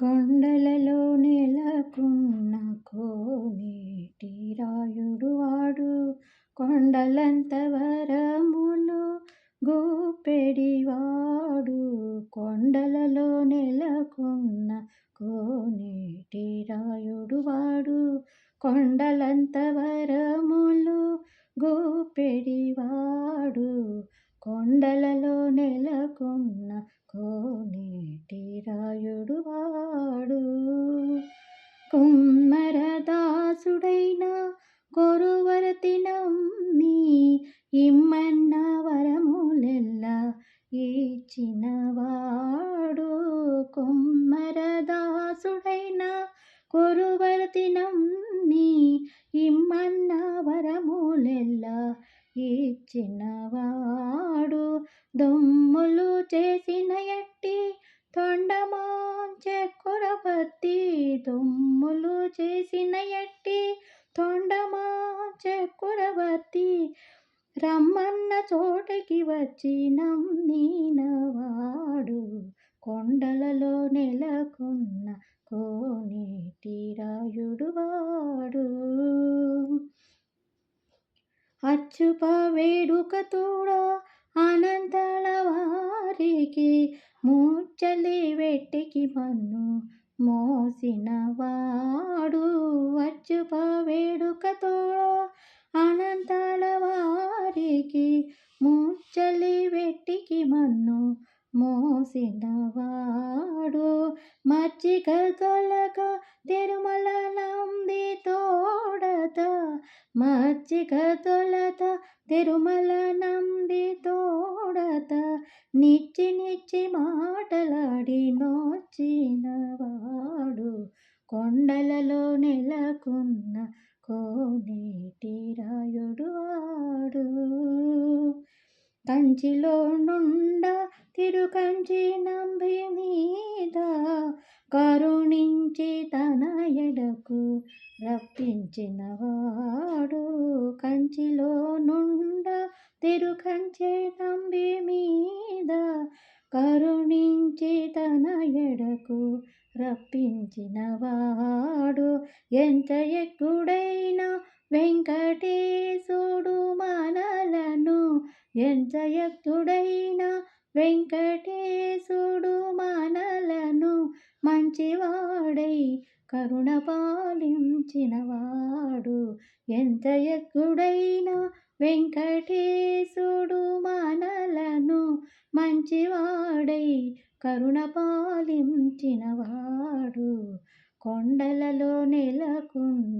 కొండలలో నెలకున్న కోనేటి రాయుడు వాడు. కొండలంత వరములు గోపెడివాడు. కొండలలో నెలకున్న కోనేటి రాయుడు వాడు. కొండలంత వరములు గోపెడివాడు. కొండలలో నెలకున్న కుమ్మరదాసుడైన కొరువరతి నమ్మి ఇమ్మన్న వరములెల్ల ఇచ్చినవాడు కుమ్మరదాసుడైన కొరువరతి నమ్మి ఇమ్మన్న వరములెల్ల ఇచ్చినవాడు దొమ్ములు చేసిన ఎట్టి తొండమాంచె కొరవత్తి దొమ్ము చేసిన ఎట్టి తొండమా కొరవత్తి రమ్మన్న చోటకి వచ్చి నమ్మినవాడు కొండలలో నెలకొన్న కోనేటి రాయుడు వాడు అచ్చుప వేడుక తోడ అనంతల వారికి మూచలి వెట్టికి మన్ను మోసినవాడు అచ్చుప వేడుకతో అనంతాల వారికి ముచ్చలి వెట్టికి మన్ను మోసినవాడు మచ్చిక తొలక తిరుమల నంది తోడత మచ్చిక తొలత తిరుమల నంది తోడత నిచ్చి నిచ్చి మాటలాడి నోచినవాడు కొండలలో నెలకున్న కోనేటి రాయుడు వాడు కంచిలో నుండ తిరుకంచి నంబి మీద కరుణించి తన ఎడకు రప్పించినవాడు. కంచిలో నుండ తిరుకంచి నంబి మీద కరుణించి తన ఎడకు రప్పించినవాడు ఎంత ఎక్కుడైనా వెంకటేశుడు మనలను. ఎంత ఎత్తుడైనా వెంకటేశుడు మనలను. మంచివాడై కరుణ పాలించినవాడు ఎంత ఎక్కుడైనా వెంకటేశుడు మనలను మంచివాడై కరుణ పాలించినవాడు. కొండలలో నెలకొన్న